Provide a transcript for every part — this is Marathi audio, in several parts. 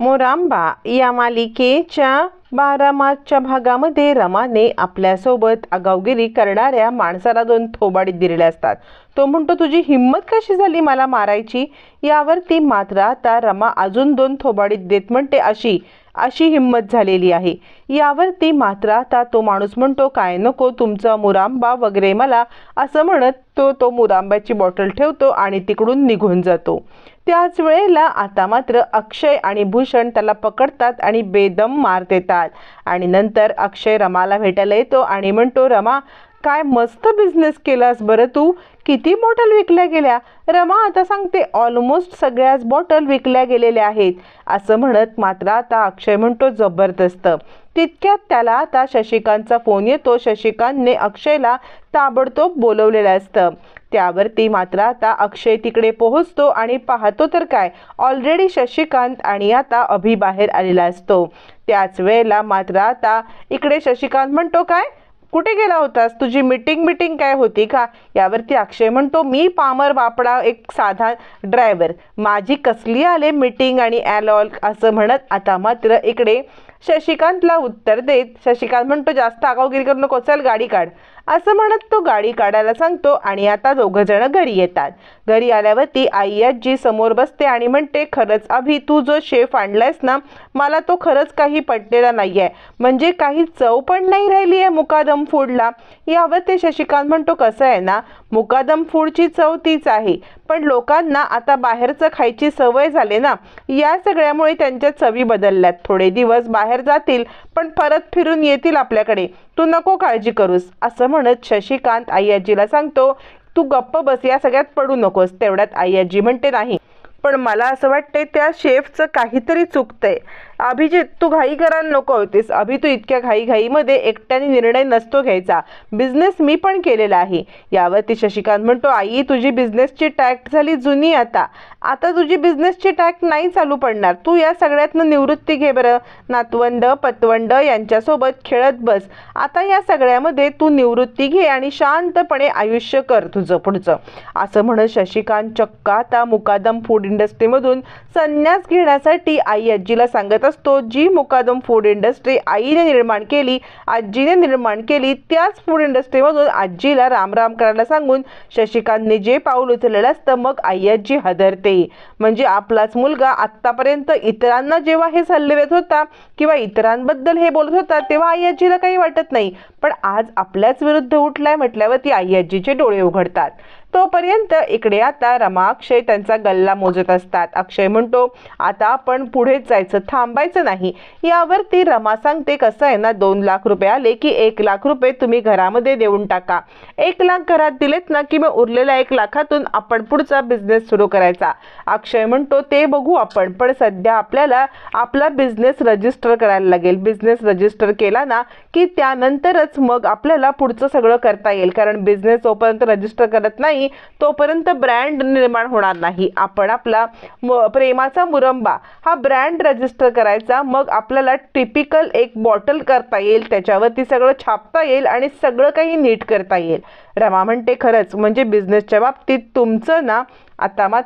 मोरांबा या मालिकेच्या बारा मार्चच्या भागामध्ये रमाने आपल्यासोबत आगावगिरी करणाऱ्या माणसाला दोन थोबाडीत दिलेल्या असतात. तो म्हणतो तुझी हिंमत कशी झाली मला मारायची? यावरती मात्र आता रमा अजून दोन थोबाडीत देत म्हणते अशी अशी हिंमत झालेली आहे. यावरती मात्र आता तो माणूस म्हणतो काय नको तुमचा मुरांबा वगैरे मला. असं म्हणत तो तो मुरांब्याची बॉटल ठेवतो आणि तिकडून निघून जातो. त्याच वेळेला आता मात्र अक्षय आणि भूषण त्याला पकडतात आणि बेदम मार देतात. आणि नंतर अक्षय रमाला भेटायला येतो आणि म्हणतो रमा काय मस्त बिझनेस केलास बरं तू? किती बॉटल विकल्या गेल्या? रमा आता सांगते ऑलमोस्ट सगळ्याच बॉटल विकल्या गेलेल्या आहेत. असं म्हणत मात्र आता अक्षय म्हणतो जबरदस्त. तितक्यात त्याला आता शशिकांतचा फोन येतो. शशिकांतने अक्षयला ताबडतोब बोलवलेलं असतं. त्यावरती मात्र आता अक्षय तिकडे पोहोचतो आणि पाहतो तर काय ऑलरेडी शशिकांत आणि आता अभि बाहेर आलेला असतो. त्याच वेळेला मात्र आता इकडे शशिकांत म्हणतो काय कुठे गेला होतास? तुझी मीटिंग मीटिंग काय होती का? यावरती अक्षय म्हणतो मी पामर बापडा एक साधा ड्रायव्हर माझी कसली आले मीटिंग आणि ॲलॉल असं म्हणत आता मात्र इकडे शशिकांतला उत्तर देत शशिकांत म्हणतो जास्त आगावगिरी करू नको चल गाडी काढ. असं म्हणत तो गाडी काढायला सांगतो आणि आता दोघं जण घरी येतात. घरी आल्यावरती आई आजी समोर बसते आणि म्हणते खरंच अभि तू जो शेफ आणलायस ना मला तो खरंच काही पटलेला नाही आहे म्हणजे काही चव पण नाही राहिली आहे मुकादम फूडला. यावर ते शशिकांत म्हणतो कसं आहे ना मुकादम फूडची चव तीच आहे. पण लोकांना आता बाहेरचं खायची सवय झाली ना या सगळ्यामुळे त्यांच्या चवी बदलल्यात. थोडे दिवस बाहेर जातील पण परत फिरून येतील आपल्याकडे. तू नको काळजी करूस. असं म्हणत शशिकांत आई आजीला सांगतो तू गप्प बस या सगळ्यात पडू नकोस तेवढ्यात आई आजी म्हणते नाही. पण मला असं वाटतंय त्या शेफचं काहीतरी चुकतंय. अभिजित तू घाई करायला नको होतीस. अभि तू इतक्या घाईघाईमध्ये एकट्याने निर्णय नसतो घ्यायचा. बिझनेस मी पण केलेला आहे. यावरती शशिकांत म्हणतो आई तुझी बिझनेसची टॅक्ट झाली जुनी आता. आता तुझी बिझनेसची टॅक्ट नाही चालू पडणार. तू या सगळ्यातनं निवृत्ती घे बरं. नातवंड पतवंड यांच्यासोबत खेळत बस. आता या सगळ्यामध्ये तू निवृत्ती घे आणि शांतपणे आयुष्य कर तुझं पुढचं. असं म्हणत शशिकांत चक्का आता मुकादम फूड इंडस्ट्रीमधून संन्यास घेण्यासाठी आई आजीला सांगत असतो जी मुकादम फूड इंडस्ट्री आईने निर्माण केली आजीने निर्माण केली त्याच फूड इंडस्ट्रीमधून आजीला रामराम करायला सांगून शशिकांतने जे पाऊल उचललेलं असतं मग आई आजी हदरते. म्हणजे आपलाच मुलगा आत्तापर्यंत इतरांना जेव्हा हे सल्ले देत होता किंवा इतरांबद्दल हे बोलत होता तेव्हा आई आजीला काही वाटत नाही. पण आज आपल्याच विरुद्ध उठलाय म्हटल्यावर ती आई आजीचे डोळे उघडतात. तोपर्यंत इकडे आता रमा अक्षय त्यांचा गल्ला मोजत असतात. अक्षय म्हणतो आता आपण पुढेच जायचं थांबायचं नाही. यावरती रमा सांगते कसं आहे ना दोन लाख रुपये आले की एक लाख रुपये तुम्ही घरामध्ये देऊन टाका. एक लाख घरात दिलेत ना की मग उरलेल्या एक लाखातून आपण पुढचा बिझनेस सुरू करायचा. अक्षय म्हणतो ते बघू आपण पण सध्या आपल्याला आपला बिझनेस रजिस्टर करायला लागेल. बिझनेस रजिस्टर केला ना की त्यानंतरच मग आपल्याला पुढचं सगळं करता येईल. कारण बिझनेस जोपर्यंत रजिस्टर करत नाही तोपर्यंत ब्रँड निर्माण होणार नाही. आपण आपला म प्रेमाचा मुरंबा हा ब्रँड रजिस्टर करायचा मग आपल्याला टिपिकल एक बॉटल करता येईल त्याच्यावरती सगळं छापता येईल आणि सगळं काही नीट करता येईल. रमा म्हणते खरंच म्हणजे बिझनेसच्या बाबतीत तुमचं ना आता मात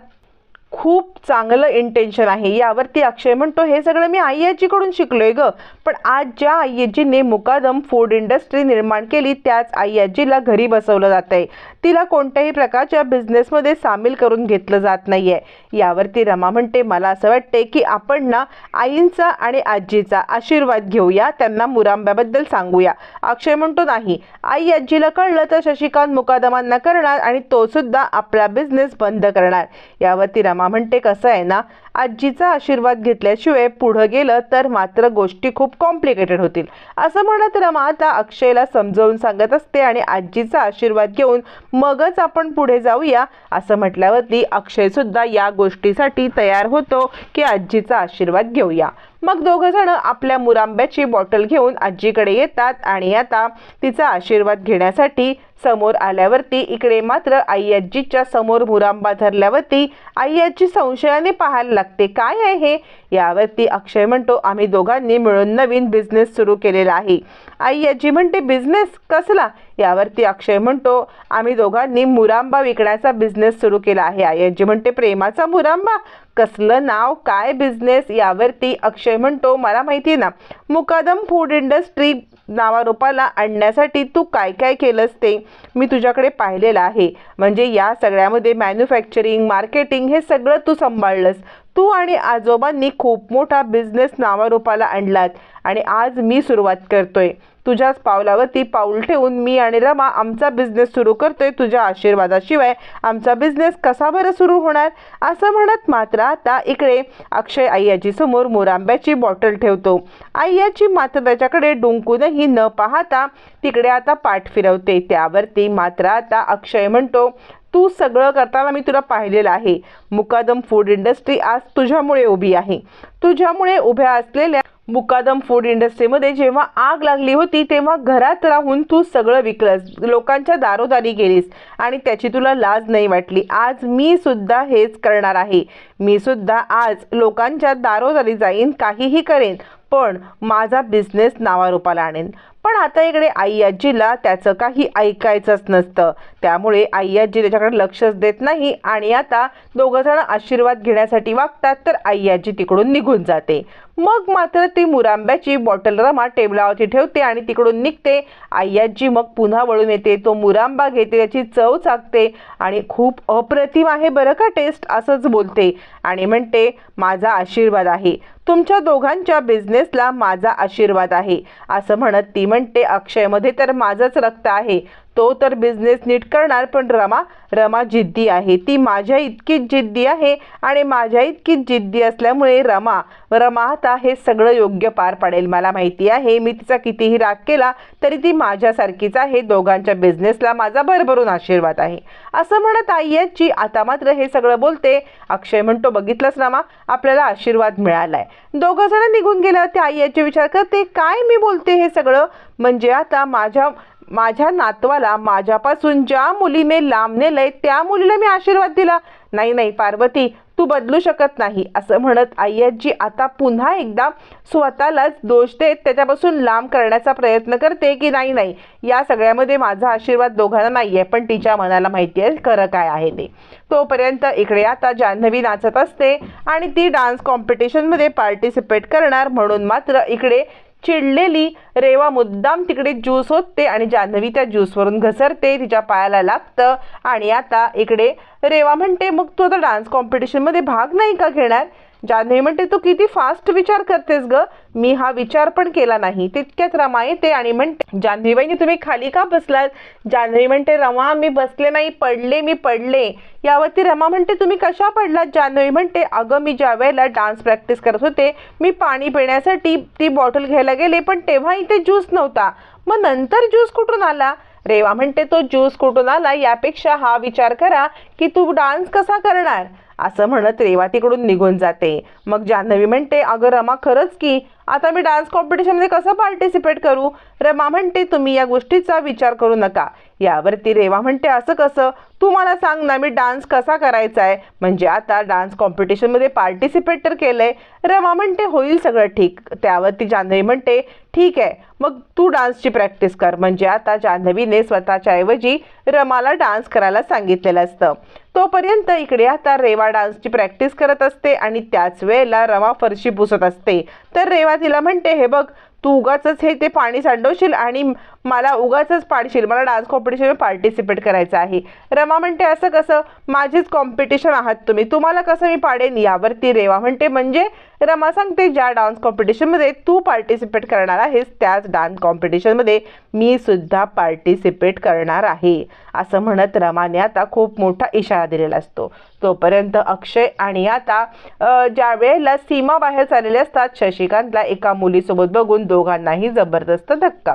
खूप चांगलं इंटेन्शन आहे. यावरती अक्षय म्हणतो हे सगळं मी आई आजीकडून शिकलोय ग. पण आज ज्या आई आजीने मुकादम फूड इंडस्ट्री निर्माण केली त्याच आई आजीला घरी बसवलं जात आहे तिला कोणत्याही प्रकारच्या बिझनेसमध्ये सामील करून घेतलं जात नाही आहे यावरती रमा म्हणते मला असं वाटते की आपण ना आईंचा आणि आजीचा आशीर्वाद घेऊया. त्यांना मुरांब्याबद्दल सांगूया. अक्षय म्हणतो नाही. आई आजीला कळलं तर शशिकांत मुकादमांना करणार आणि तो सुद्धा आपला बिझनेस बंद करणार. यावरती रमा म्हणते कसं आहे ना आजीचा आशीर्वाद घेतल्याशिवाय पुढं गेलं तर मात्र गोष्टी खूप कॉम्प्लिकेटेड होतील. असं म्हणत रमा आता अक्षयला समजावून सांगत असते आणि आजीचा आशीर्वाद घेऊन मगच आपण पुढे जाऊया असं म्हटल्यावरती अक्षयसुद्धा या गोष्टीसाठी तयार होतो की आजीचा आशीर्वाद घेऊया. मग दोघं जण आपल्या मुरांब्याची बॉटल घेऊन आजीकडे येतात आणि आता तिचा आशीर्वाद घेण्यासाठी समोर आल्यावरती इकडे मात्र आई आजीच्या समोर मुरांबा धरल्यावरती आई आजी संशयाने पाहायला लागते. काय आहे हे? यावरती अक्षय म्हणतो आम्ही दोघांनी मिळून नवीन बिझनेस सुरू केलेला आहे. आई याची म्हणते बिझनेस कसला? यावरती अक्षय म्हणतो आम्ही दोघांनी मुरांबा विकण्याचा बिझनेस सुरू केला आहे. आई याची म्हणते प्रेमाचा मुरांबा? कसलं नाव? काय बिझनेस यावरती अक्षय म्हणतो मला माहिती आहे ना मुकादम फूड इंडस्ट्री नावारूपाला आणण्यासाठी तू काय काय केलंस ते? मी तुझ्याकडे पाहिलेलं आहे. म्हणजे या सगळ्यामध्ये मॅन्युफॅक्चरिंग मार्केटिंग हे सगळं तू सांभाळलंस. तू आणि आजोबांनी खूप मोठा बिझनेस नावारूपाला आणलात. आणि आज मी सुरुवात करतोय. तुझ्याच पावलावरती पाऊल ठेवून मी आणि रमा आमचा बिझनेस सुरू करतोय तुझ्या आशीर्वादाशिवाय. आमचा बिझनेस कसा बरं सुरू होणार? असं म्हणत मात्र आता इकडे अक्षय अय्याची समोर मोरांब्याची बॉटल ठेवतो. अय्याची मात्र त्याच्याकडे डुंकूनही न पाहता तिकडे आता पाठ फिरवते. त्यावरती मात्र आता अक्षय म्हणतो तू सगळं करताना मी तुला पाहिलेलं आहे. मुकादम फूड इंडस्ट्री आज तुझ्यामुळे उभी आहे. तुझ्यामुळे उभ्या असलेल्या मुकादम फूड इंडस्ट्रीमध्ये जेव्हा आग लागली होती तेव्हा घरात राहून तू सगळं विकलंस. लोकांच्या दारोदारी गेलीस आणि त्याची तुला लाज नाही वाटली. आज मी सुद्धा हेच करणार आहे. मी सुद्धा आज लोकांच्या दारोदारी जाईन काहीही करेन पण माझा बिझनेस नावारूपाला आणेन. पण आता इकडे आई आजीला त्याचं काही ऐकायचंच नसतं. त्यामुळे आई आजी त्याच्याकडे लक्षच देत नाही आणि आता दोघं जण आशीर्वाद घेण्यासाठी वागतात तर आई आजी तिकडून निघून जाते. मग मात्र ती मुरांब्याची बॉटल रमा टेबलावरती ठेवते आणि तिकडून निघते. आई आजी मग पुन्हा वळून येते. तो मुरांबा घेते त्याची चव चाकते आणि खूप अप्रतिम आहे बरं का टेस्ट असंच बोलते आणि म्हणते माझा आशीर्वाद आहे. तुमच्या दोघांच्या बिझनेसला माझा आशीर्वाद आहे. असं म्हणत ती म्हणते अक्षयमध्ये तर माझंच रक्त आहे. तो तर बिझनेस नीट करणार पण रमा रमा जिद्दी आहे. ती माझ्या इतकीच जिद्दी आहे आणि माझ्या इतकीच जिद्दी असल्यामुळे रमा रमा आता हे सगळं योग्य पार पाडेल. मला माहिती आहे मी तिचा कितीही राग केला तरी ती माझ्यासारखीच आहे. दोघांच्या बिझनेसला माझा भरभरून आशीर्वाद आहे. असं म्हणत आईची आता मात्र हे सगळं बोलते. अक्षय म्हणतो बघितलंच रमा आपल्याला आशीर्वाद मिळालाय. दोघं जण निघून गेल्यावर ते आईची विचार करते काय मी बोलते हे सगळं? म्हणजे आता माझ्या माझ्या नातवाला माझ्यापासून ज्या मुलीने लांब नेलंय त्या मुलीला मी आशीर्वाद दिला. नाही नाही पार्वती तू बदलू शकत नाही असं म्हणत अय्याजी आता पुन्हा एकदा स्वतःलाच दोष देत त्याच्यापासून लांब करण्याचा प्रयत्न करते की नाही नाही. या सगळ्यामध्ये माझा आशीर्वाद दोघांना नाही आहे पण तिच्या मनाला माहिती आहे खरं काय आहे ते. तोपर्यंत इकडे आता जान्हवी नाचत असते आणि ती डान्स कॉम्पिटिशनमध्ये पार्टिसिपेट करणार म्हणून मात्र इकडे चिडलेली रेवा मुद्दाम तिकडे ज्यूस होते आणि जान्हवी त्या ज्यूसवरून घसरते तिच्या पायाला लागतं. आणि आता इकडे रेवा म्हणते मग तू आता डान्स कॉम्पिटिशनमध्ये भाग नाही का घेणार? जान्हवी म्हणते तू किती फास्ट विचार करतेस ग. मी हा विचार पण केला नाही. तितक्यात रमा येते आणि म्हणते जान्हवीबाईंनी तुम्ही खाली का बसलात? जान्हवी म्हणते रमा मी बसले नाही. पडले मी पडले. यावरती रमा म्हणते तुम्ही कशा पडलात? जान्हवी म्हणते अगं मी ज्या वेळेला डान्स प्रॅक्टिस करत होते मी पाणी पिण्यासाठी ती बॉटल घ्यायला गेले पण तेव्हा इथे ज्यूस नव्हता. मग नंतर ज्यूस कुठून आला? रेवा म्हणते तो ज्यूस कुठून आला? यापेक्षा हा विचार करा की तू डान्स कसा करणार? असं म्हणत रेवातीकडून निघून जाते. मग जान्हवी म्हणते अगं रमा खरंच की? आता मी डान्स कॉम्पिटिशनमध्ये कसं पार्टिसिपेट करू? रमा म्हणते तुम्ही या गोष्टीचा विचार करू नका. यावरती रेवा म्हणते असं कसं? तू मला सांग ना मी डान्स कसा करायचा आहे म्हणजे आता डान्स कॉम्पिटिशनमध्ये पार्टिसिपेट तर केलंय. रमा म्हणते होईल सगळं ठीक. त्यावरती जान्हवी म्हणते ठीक आहे. मग तू डान्सची प्रॅक्टिस कर. म्हणजे आता जान्हवीने स्वतःच्या ऐवजी रमाला डान्स करायला सांगितलेलं असतं. तोपर्यंत इकडे आता रेवा डान्सची प्रॅक्टिस करत असते आणि त्याच वेळेला रमा फरशी पुसत असते. तर रेवा तिला म्हणते हे बघ तू उगाच हे ते पाणी सांडवशील आणि मला उगाच पाडशील मला डान्स कॉम्पिटिशनमध्ये पार्टिसिपेट करायचं आहे. रमा म्हणते असं कसं? माझीच कॉम्पिटिशन आहात तुम्ही. तुम्हाला कसं मी पाडेन? यावरती रेवा. म्हणते म्हणजे रमा सांगते ज्या डान्स कॉम्पिटिशनमध्ये तू पार्टिसिपेट करणार आहेस त्याच डान्स कॉम्पिटिशनमध्ये मी सुद्धा पार्टिसिपेट करणार आहे. असं म्हणत रमाने आता खूप मोठा इशारा दिलेला असतो. तोपर्यंत अक्षय आणि आता ज्या वेळेला सीमा बाहेर चाललेले असतात शशिकांतला एका मुलीसोबत बघून दोघांनाही जबरदस्त धक्का.